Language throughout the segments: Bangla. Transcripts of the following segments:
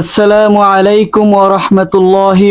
আসসালামু আলাইকুম ওরহমতুল্লাহি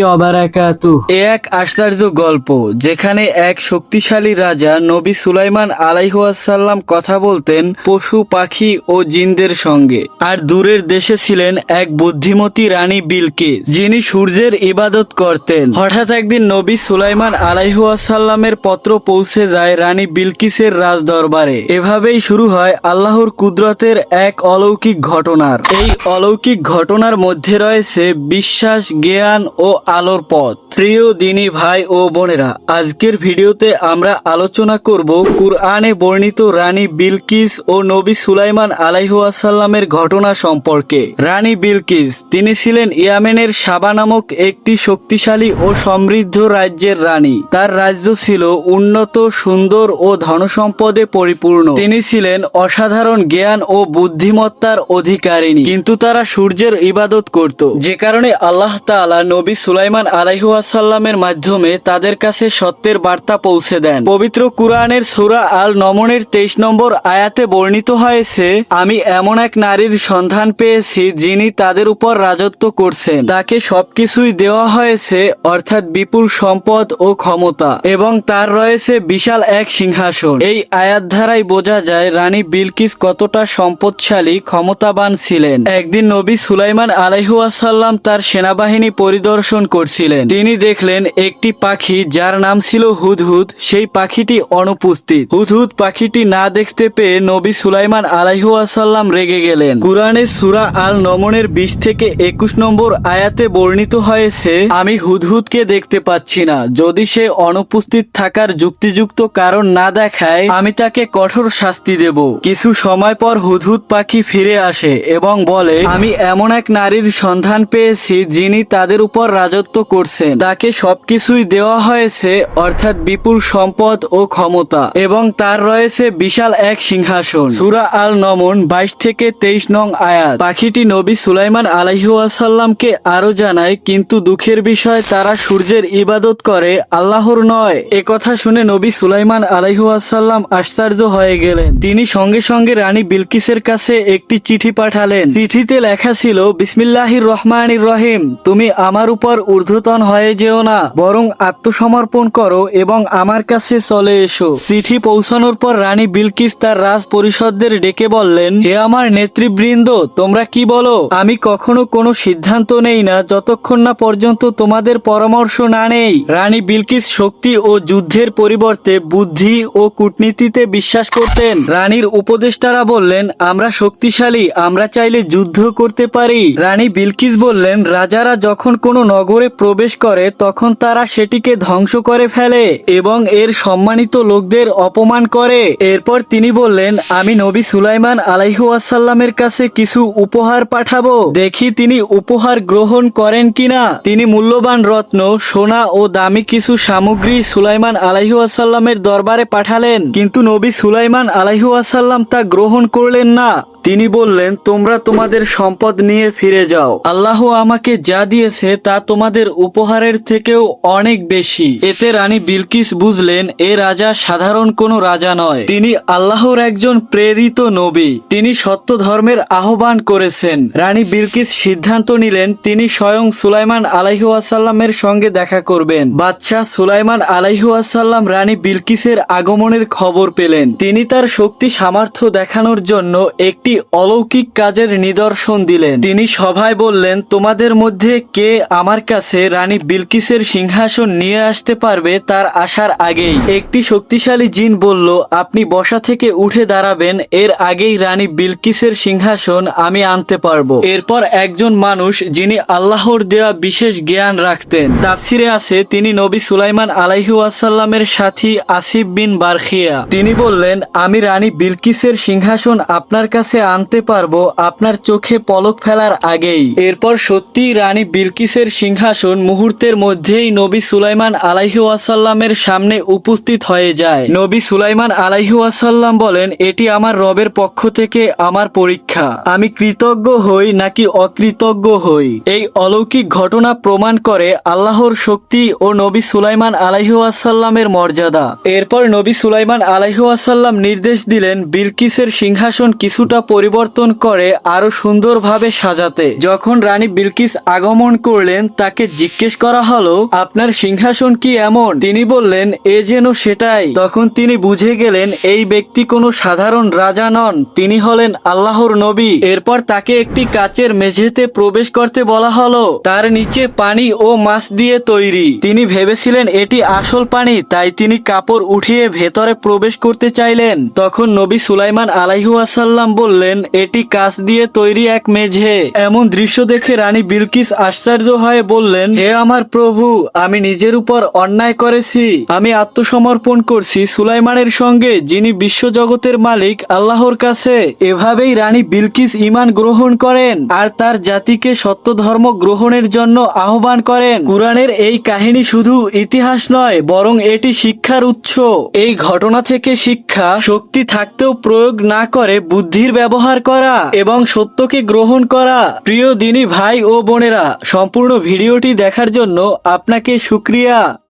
এ এক আশ্চর্য গল্প, যেখানে এক শক্তিশালী রাজা নবী সুলাইমান আলাইহাসাল্লাম কথা বলতেন পশু, পাখি ও জিনদের সঙ্গে। আর দূরের দেশে ছিলেন এক বুদ্ধিমতী রানী বিলকে, যিনি সূর্যের ইবাদত করতেন। হঠাৎ একদিন নবী সুলাইমান আলাইহাসাল্লামের পত্র পৌঁছে যায় রানী বিলকিসের রাজদরবারে। এভাবেই শুরু হয় আল্লাহর কুদরতের এক অলৌকিক ঘটনার। এই অলৌকিক ঘটনার মধ্যে রয়েছে বিশ্বাস, জ্ঞান ও আলোর পথ। প্রিয় দিনী ভাই ও বোনেরা, আজকের ভিডিওতে আমরা আলোচনা করব কুরআনে বর্ণিত রানী বিলকিস ও নবী সুলাইমান আলাইহাসাল্লামের ঘটনা সম্পর্কে। রানী বিলকিস, তিনি ছিলেন ইয়ামেনের সাবা নামক একটি শক্তিশালী ও সমৃদ্ধ রাজ্যের রানী। তার রাজ্য ছিল উন্নত, সুন্দর ও ধনসম্পদে পরিপূর্ণ। তিনি ছিলেন অসাধারণ জ্ঞান ও বুদ্ধিমত্তার অধিকারিণী। কিন্তু তারা সূর্যের ইবাদত করত। যে কারণে আল্লাহ তাআলা নবী সুলাইমান আলাইহাসাল্লামের মাধ্যমে তাদের কাছে সত্যের বার্তা পৌঁছে দেন। পবিত্র কুরআনের সূরা আল নমনের তেইশ নম্বর আয়াতে বর্ণিত হয়েছে, আমি এমন এক নারীর সন্ধান পেয়েছি যিনি তাদের উপর রাজত্ব করছেন। তাকে সবকিছুই দেওয়া হয়েছে, অর্থাৎ বিপুল সম্পদ ও ক্ষমতা, এবং তার রয়েছে বিশাল এক সিংহাসন। এই আয়াত ধারাই বোঝা যায় রানী বিলকিস কতটা সম্পদশালী, ক্ষমতাবান ছিলেন। একদিন নবী সুলাইমান আলাইহাসাল্লাম তার সেনাবাহিনী পরিদর্শন করছিলেন। তিনি দেখলেন একটি পাখি যার নাম ছিল হুদহুদ, সেই পাখিটি অনুপস্থিত। হুদহুদ পাখিটি না দেখতে পেয়ে নবী সুলাইমান আলাইহাসাল্লাম রেগে গেলেন। কুরআনের সূরা আল নমনের বিশ থেকে একুশ নম্বর আয়াতে বর্ণিত হয়েছে, আমি হুদহুদকে দেখতে পাচ্ছি না। যদি সে অনুপস্থিত থাকার যুক্তিযুক্ত কারণ না দেখায়, আমি তাকে কঠোর শাস্তি দেব। কিছু সময় পর হুদহুদ পাখি ফিরে আসে এবং বলে, আমি এমন এক নারীর সন্ধান পেয়েছি যিনি তাদের উপর রাজত্ব করছেন। তাকে সবকিছুই দেওয়া হয়েছে, অর্থাৎ বিপুল সম্পদ ও ক্ষমতা, এবং তার রয়েছে বিশাল এক সিংহাসন। সুরা আল নমন বাইশ থেকে তেইশ নং আয়াত। পাখিটি নবী সুলাইমান আলাইহাসাল্লামকে আরও জানায়, কিন্তু দুঃখের বিষয়, তারা সূর্যের ইবাদত করে, আল্লাহর নয়। এ কথা শুনে নবী সুলাইমান আলাইহাসাল্লাম আশ্চর্য হয়ে গেলেন। তিনি সঙ্গে সঙ্গে রানী বিলকিসের কাছে একটি চিঠি পাঠালেন। চিঠিতে লেখা ছিল বিসমিল্লাহির রহমানির রহিম তুমি আমার উপর ঊর্ধ্বতন হয়ে যেও না, বরং আত্মসমর্পণ করো এবং আমার কাছে চলে এসো। চিঠি পৌঁছানোর পর রানী বিলকিস তার রাজ পরিষদদের ডেকে বললেন, হে আমার নেতৃবৃন্দ, তোমরা কি বলো? আমি কখনো কোনো সিদ্ধান্ত নেই না, যতক্ষণ না পর্যন্ত তোমাদের পরামর্শ না নেই। রানী বিলকিস শক্তি ও যুদ্ধের পরিবর্তে বুদ্ধি ও কূটনীতিতে বিশ্বাস করতেন। রানীর উপদেষ্টারা বললেন, আমরা শক্তিশালী, আমরা চাইলে যুদ্ধ করতে পারি। রানী বিলকিস বললেন, রাজারা যখন কোনো নগরে প্রবেশ করে, তখন তারা সেটিকে ধ্বংস করে ফেলে এবং এর সম্মানিত লোকদের অপমান করে। এরপর তিনি বললেন, আমি নবী সুলাইমান আলাইহুয়াসাল্লামের কাছে কিছু উপহার পাঠাবো। দেখি তিনি উপহার গ্রহণ করেন কিনা। তিনি মূল্যবান রত্ন, সোনা ও দামি কিছু সামগ্রী সুলাইমান আলাইহুয়াসাল্লামের দরবারে পাঠালেন। কিন্তু নবী সুলাইমান আলাইহুয়াসাল্লাম তা গ্রহণ করলেন না। তিনি বললেন, তোমরা তোমাদের সম্পদ নিয়ে ফিরে যাও। আল্লাহ আমাকে যা দিয়েছে তা তোমাদের উপহারের থেকেও অনেক বেশি। এতে রানী বিলকিস বুঝলেন, এ রাজা সাধারণ কোনো রাজা নয়। তিনি আল্লাহর একজন প্রেরিত নবী। তিনি সত্য ধর্মের আহ্বান করেছেন। রানী বিলকিস সিদ্ধান্ত নিলেন, তিনি স্বয়ং সুলাইমান আলাইহাসাল্লামের সঙ্গে দেখা করবেন। বাদশাহ সুলাইমান আলাইহাসাল্লাম রানী বিলকিসের আগমনের খবর পেলেন। তিনি তার শক্তি সামর্থ্য দেখানোর জন্য একটি অলৌকিক কাজের নিদর্শন দিলেন। তিনি সভায় বললেন, তোমাদের মধ্যে কে আমার কাছে রানী বিলকিসের সিংহাসন নিয়ে আসতে পারবে তার আসার আগেই? একটি শক্তিশালী জিন বলল, আপনি বসা থেকে উঠে দাঁড়াবেন, এর আগেই রানী বিলকিসের সিংহাসন আমি আনতে পারব। এরপর একজন মানুষ, যিনি আল্লাহর দেওয়া বিশেষ জ্ঞান রাখতেন, তাফসিরে আছে, তিনি নবী সুলাইমান আলাইহাসাল্লামের সাথী আসিফ বিন বারখিয়া। তিনি বললেন, আমি রানী বিলকিসের সিংহাসন আপনার কাছে আনতে পারব আপনার চোখে পলক ফেলার আগেই। এরপর সত্যি রানী বিলকিসের সিংহাসন মুহূর্তের মধ্যেই নবী সুলাইমান আলাইহাসাল্লামের সামনে উপস্থিত হয়ে যায়। নবী সুলাইমান আলাইহাসাল্লাম বলেন, এটি আমার রবের পক্ষ থেকে আমার পরীক্ষা। আমি কৃতজ্ঞ হই নাকি অকৃতজ্ঞ হই? এই অলৌকিক ঘটনা প্রমাণ করে আল্লাহর শক্তি ও নবী সুলাইমান আলাইহাসাল্লামের মর্যাদা। এরপর নবী সুলাইমান আলাইহাসাল্লাম নির্দেশ দিলেন, বিলকিসের সিংহাসন কিছুটা পরিবর্তন করে আরও সুন্দরভাবে সাজাতে। যখন রানী বিলকিস আগমন করলেন, তাকে জিজ্ঞেস করা হলো, আপনার সিংহাসন কি এমন? তিনি বললেন, এ যেন সেটাই। তখন তিনি বুঝে গেলেন, এই ব্যক্তি কোনো সাধারণ রাজা নন। তিনি হলেন আল্লাহর নবী। এরপর তাকে একটি কাচের মেঝেতে প্রবেশ করতে বলা হলো, তার নিচে পানি ও মাছ দিয়ে তৈরি। তিনি ভেবেছিলেন, এটি আসল পানি। তাই তিনি কাপড় উঠিয়ে ভেতরে প্রবেশ করতে চাইলেন। তখন নবী সুলাইমান আলাইহু আসাল্লাম বললেন এটি কাঁচ দিয়ে তৈরি এক মেঝে। এমন দৃশ্য দেখে রানী বিলকিস আশ্চর্য হয়ে বললেন, হে আমার প্রভু, আমি নিজের উপর অন্যায় করেছি। আমি আত্মসমর্পণ করছি সুলাইমানের সঙ্গে, যিনি বিশ্বজগতের মালিক আল্লাহর কাছে। এভাবেই রানী বিলকিস ইমান গ্রহণ করেন আর তার জাতিকে সত্য ধর্ম গ্রহণের জন্য আহ্বান করেন। কোরআনের এই কাহিনী শুধু ইতিহাস নয়, বরং এটি শিক্ষার উৎস। এই ঘটনা থেকে শিক্ষা, শক্তি থাকতেও প্রয়োগ না করে বুদ্ধির ব্যবহার করা এবং সত্যকে গ্রহণ করা। প্রিয় দিনী ভাই ও বোনেরা, সম্পূর্ণ ভিডিওটি দেখার জন্য আপনাকে শুক্রিয়া।